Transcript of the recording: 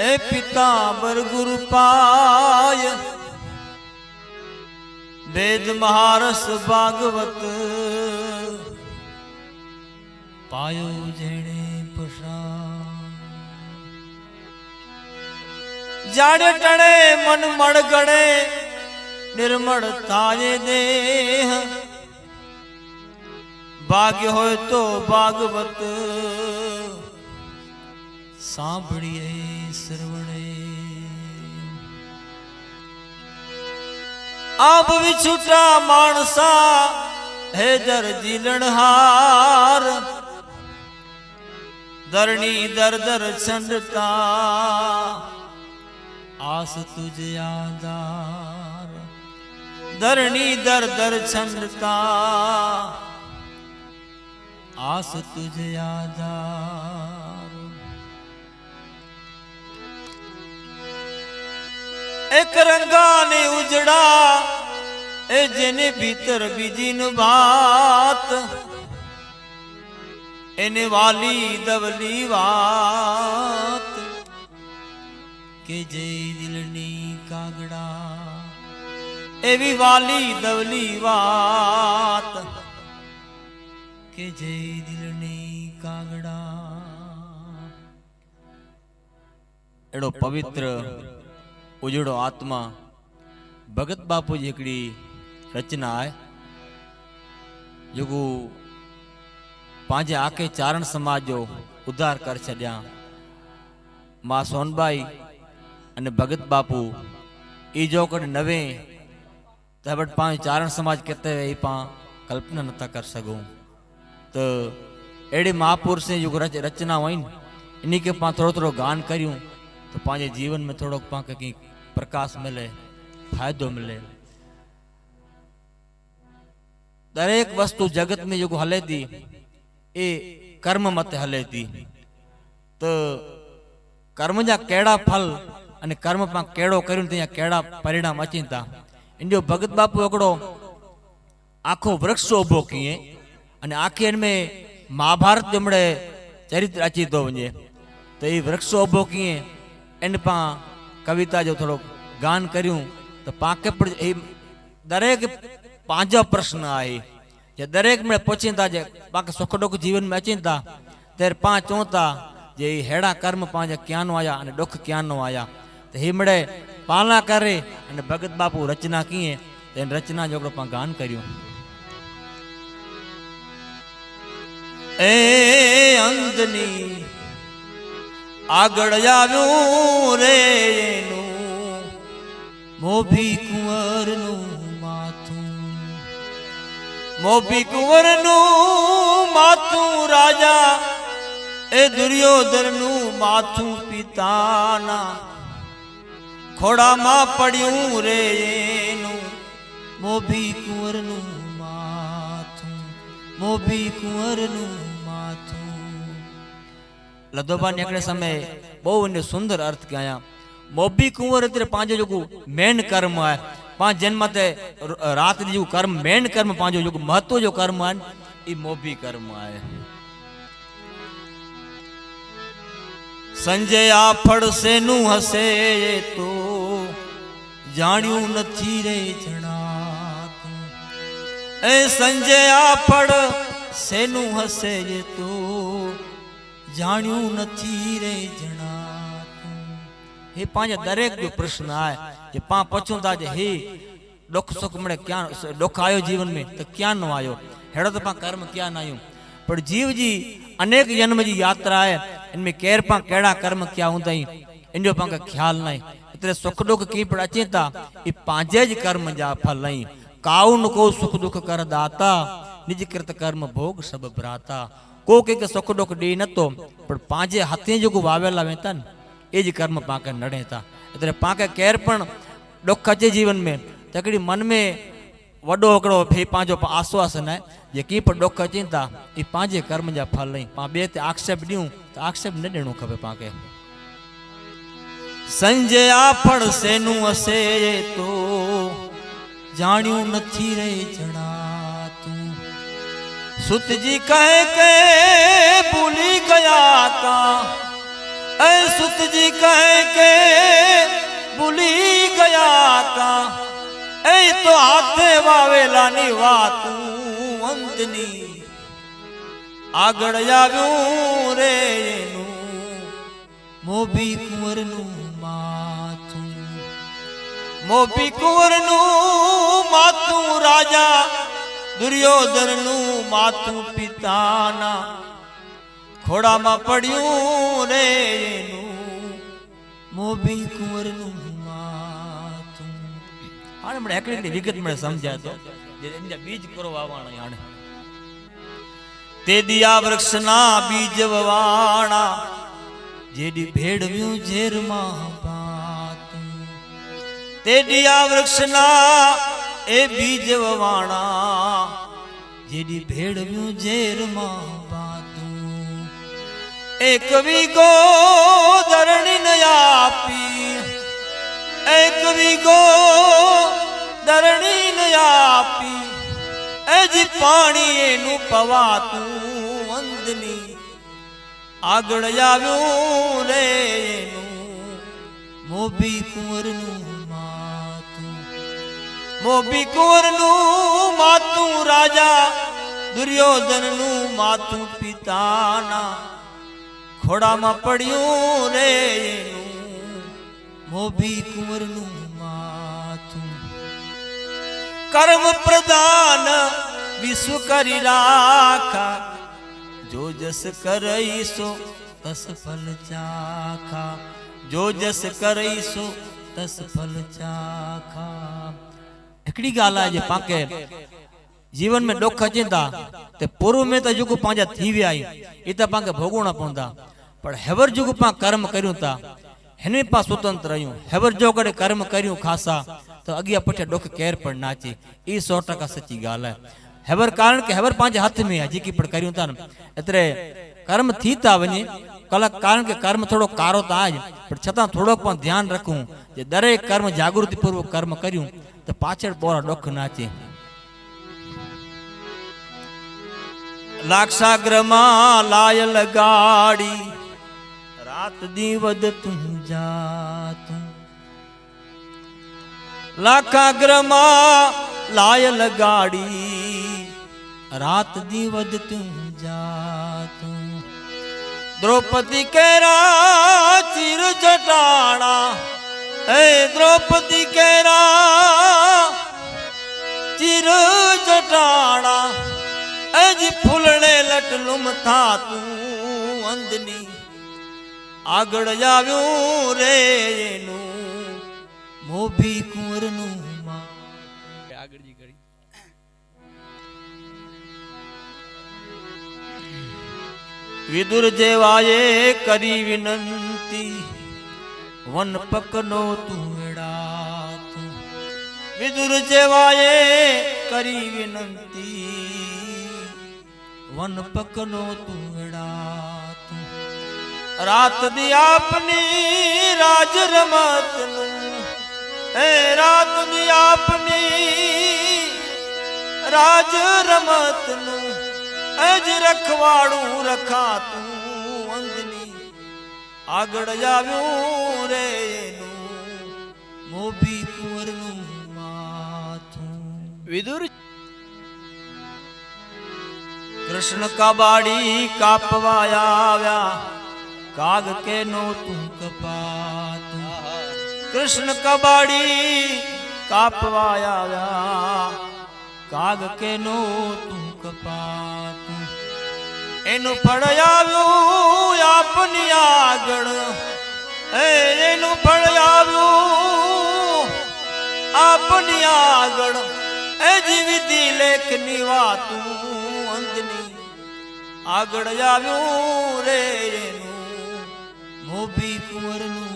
એ પિતાંબર ગુરુ પાય, વેદ મહારસ ભાગવત. પાયો જેણે પશા જાડે ટણે મન મળગણે, નિર્મળ થાય દેહ. ભાગ્ય હોય તો ભાગવત. સાંભળીએ આપ વિછુટા માણસા હે દર જીલણહાર દરણી દર દર છંડતા, આસ તુજે આધાર. ધરણી દર દર છંડતા, આસ તુજે આધાર. એક રંગાને ઉજડા એ જેને ભીતર બીજીનું ભાત. એને વાલી દવલી વાત. કે જે દિલની કાગડા, એવી વાલી દવલી વાત. કે જે દિલની કાગડા. એડો પવિત્ર ઉજળો આત્મા ભગત બાપુજી એકડી રચના જેકો પાંજે આખે ચારણ સમાજ જો ઉદ્ધાર કર છડ્યા. માં સોનબાઈ અને ભગત બાપુ એ જો કડ નવે તબટ પાંચ ચારણ સમાજ કેતે એ પા કલ્પના નતા કર સગું. તો એડે મહાપુરુષે યુગ રચના હોય ને એની કે પા થોડો થોડો ગાન કર્યું, તો પાંજે જીવન મેં થોડોક પા કંઈક પ્રકાશ મળે, ફાયદો મળે. દરેક વસ્તુ જગત મેં યુગ હલેતી એ કર્મ મતે હલેતી તો કર્મજા કેળા ફલ અને કર્મમાં કેળો કર્યું ત્યાં કેળા પરિણામ અચિંતા. ઇન્ડિયો ભગત બાપુ એકડો આખો વૃક્ષ ઊભો કીએ અને આખી એમને મહાભારત જમણે ચરિત્ર રચિતો વંજે તો એ વૃક્ષો ઊભો કીએ, એને પા કવિતા જો થોડોક ગાન કર્યું, તો પાકે પણ એ દરેક પાંચ પ્રશ્ન આવે જે દરેક મેં પચીતા જે પાકે સુખ જીવનમાં અચિંતા ત્યારે પાંચ ચોતા, જે હેડા કર્મ પાંચ ક્યાંનો આયા અને દુઃખ ક્યાંનો આયા. તો હિમડે પાલના કરે અને ભગત બાપુ રચના કીએ એને રચના જોગડો પણ ગાન કર્યું. એ અંધની આગળ આવ્યું રે એનું. મોભી કુંવરનું માથું. મોભી કુંવરનું માથું રાજા. એ દુર્યોધનનું માથું પિતાના. ખોડામાં પડ્યું રે એનું. મોભી કુંવરનું માથું. મોભી કુંવરનું લધોબા નીકળે સમયે બહુ એને સુંદર અર્થ કહેયા મોભી કુંવર એટલે પાંજો જોગું મેન કર્મ હોય. પાંચ જન્મ તે રાત જેવું કર્મ, મેન કર્મ પાંજો જોગું મહત્વ જો કર્મ હોય એ મોભી કર્મ હોય. સંજય આ ફળ શેનું હશે તો જાણ્યું નથી રે જણાતું. એ સંજય આ ફળ શેનું હશે તો જાણ્યું નથી રે જણાતું. હે પાંચ દરેક જો પ્રશ્ન આય કે પા પછું તાજે, હે ડોખ સુખ મળે ક્યાં ડોખ આવ્યો જીવન મેં તો ક્યાં નો આવ્યો હેડો તો પા કર્મ ક્યાં આવ્યું પણ જીવજી અનેક જન્મજી યાત્રા હે એનમે કેર પા કેડા કર્મ ક્યાં હું તઈ? એનો પાંકે ખ્યાલ નહીં. એટલે સુખ દુઃખ કી પણ અચેતા, એ પાંજે જ કર્મ જા ફલ નહીં. કાઉ કો સુખ દુઃખ કર દાતા, નિજ કૃત કર્મ ભોગ સબ ભ્રાતા. કોક એક સોખ ડોક ડે નતો, પણ પાંજે હાથે જો વાવેલા વેતા ને એ જ કર્મ પાંકે નડે હતા એટલે પાંકે કેર પણ ડોખા છે જીવન મેં, તકડી મન મેં વડો હકડો ફે પાંજો આશ્વાસ ને જે કી પણ ડોખ ચિંતા એ પાંજે કર્મ જા ફળ લઈ. પા બે તે આક્ષેપ ડીયું તો આક્ષેપ ન દેણું ખપે પાંકે. સંજય આ ફળ સેનું હશે તો જાણ્યું નથી રે જણા. સુતજી કહે કે ભૂલી ગયા તા. એ સુતજી કહે કે ભૂલી ગયા તા. એ તો હાથે વાવેલાની વાતું અંતની. આગળ આવ્યું રે એનું, મોભી કુંવરનું માથું. મોભી કુંવરનું માથું રાજા દુર્યોધનનું માથું પિતાના ખોડામાં પડ્યું રે મોભી કુંવરનું માથું. આને મને એકલી તો. દિયા વૃક્ષના બીજ વવાણા, જેડી ભેડવ્યું ઝેરમાં તે દિયા વૃક્ષના એ બીજ વવાણા જેડી ભેડવ્યું ઝેરમાં એ કવિ ગો ધરણી ન આપી એ કવિ ગો ધરણી ન આપી. એજી પાણી એનું પવાતું અંધની આગળ આવ્યું રે એનું મોભી કુંવરનું માતું મોભી કુંવરનું માતું રાજા, દુર્યોધનનું માતું પિતાના. ખોડામાં પડ્યું રે મોભી કુંવરનું માથું. કર્મ પ્રદાન વિશ્વ કરી રાખા જો જસ કરઈશો, તસ ફલ ચાખા. જો જસ કરઈશો, તસ ફલ ચાખા. हिकड़ी ॻाल्हि आहे जे पाण खे जीवन में ॾुख अचनि था त पूर्व में त युग पंहिंजा थी विया आहिनि इहे त पाण खे भोगणा पवंदा पर हैवर जेको पाण कर्म करियूं था हिन में पाण स्वतंत्र आहियूं हैवर जो कॾहिं कर्म करियूं ख़ासा त अॻियां पुठियां ॾुख केर पण न अचे ई सौ टका सची ॻाल्हि आहे हैवर कारण की हैवर पंहिंजे हथ में आहे जेकी पण करियूं था न एतिरे कर्म थी था वञे कल कारण के कर्म थोरो कारो त आहे पर छता थोरो पाण ध्यानु रखूं जे दरे कर्म जागृति जागृतिपूर्वक कर्म करियूं તો પાછળ બોરા ડોખ ના અચે લાક્ષાગ્રમાં લાય લગાડી રાત દીવદ તું જાતું. લાખાગ્રમાં લાય લગાડી રાત દીવદ તું જાતું. દ્રૌપદી કેરા ચિર જટાણા, હે દ્રૌપદી કેરા જટાણા અજ ફૂલણે લટલુમ થાતું અંધની આગળ આવ્યું રે એનું મોભી કુંવરનું આગળજી કરી વિદુર જેવાએ કરી વિનંતી વન પકનો તું વિદુર જેવાએ કરી વિનંતી. વન પકનો તું વેડાતું રાત દી આપની રાજ રમતનું હે, રાત દી આપની રાજ રમતનું અજ રખવાડું રખાતું અંધની. આગળ આવ્યું રે મોભી વિદુર કૃષ્ણ કબાડી કાપવા આવ્યા. કાગ કે નો તું કપાત. કૃષ્ણ કબાડી કાપવા આવ્યા. કાગ કે નો તું કપાત. એનું ફળ આવ્યું આપની આગળ. એનું ફળ આવ્યું આપની આગળ. જીવિતી લેખની વાતું અંતની આગળ આવ્યું રે એનું મોભી કુંવરનું.